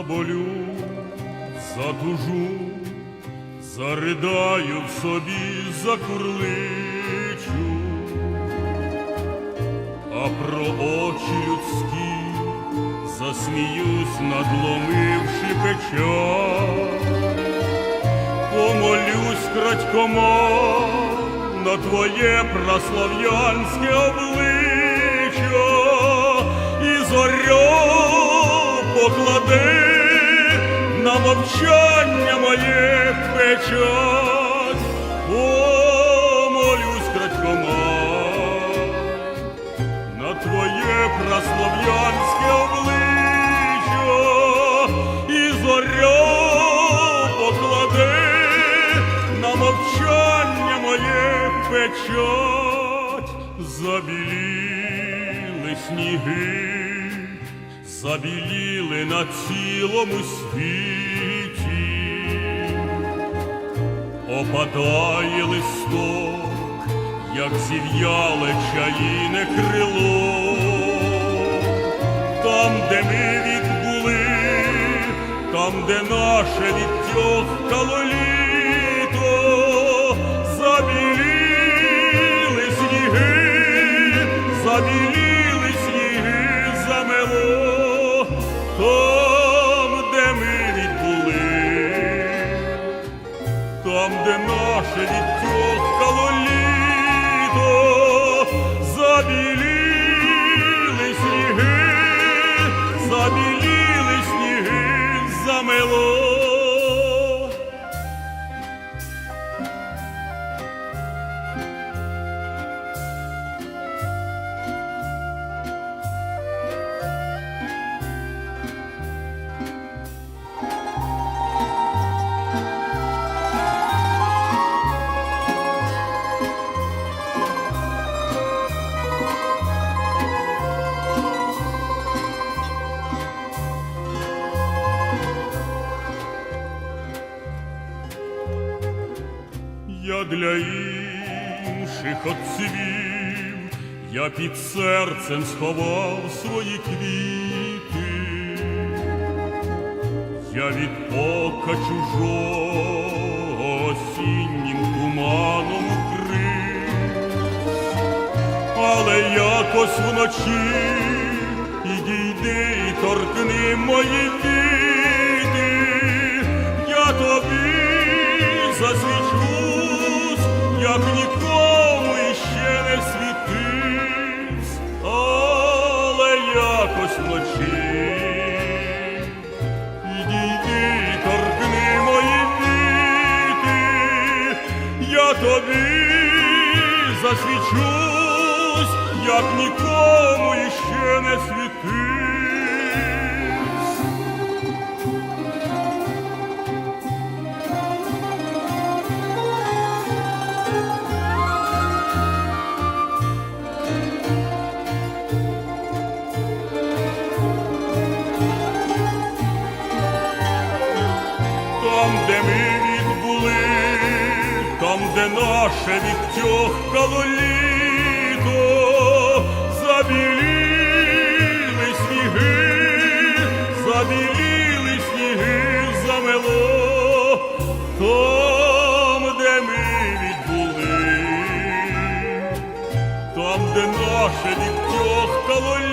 заболю, затужу, заридаю в собі, закурличу, а про очі людські засміюсь, надломивши печаль. Помолюсь крадькома на твоє прослав'янське обличчя і зоря поклади мовчання моє печать. Помолюсь крадькома на твоє прослав'янське обличчя і зоря поклади на мовчання моє печать, забіліли сніги, забіліли на цілому світі, опадає листок, як зів'яле чаїне крило, там, де ми відбули, там, де наше відтьохкало melody. Для інших отцвів, я під серцем сховав свої квіти, я від ока чужого осіннім туманом укрив, але якось вночі підійди і торкни мої квіти, засвічусь, як нікому іще не світивсь. там, де ми відбули, там, де наше відтьохкало літо, де наше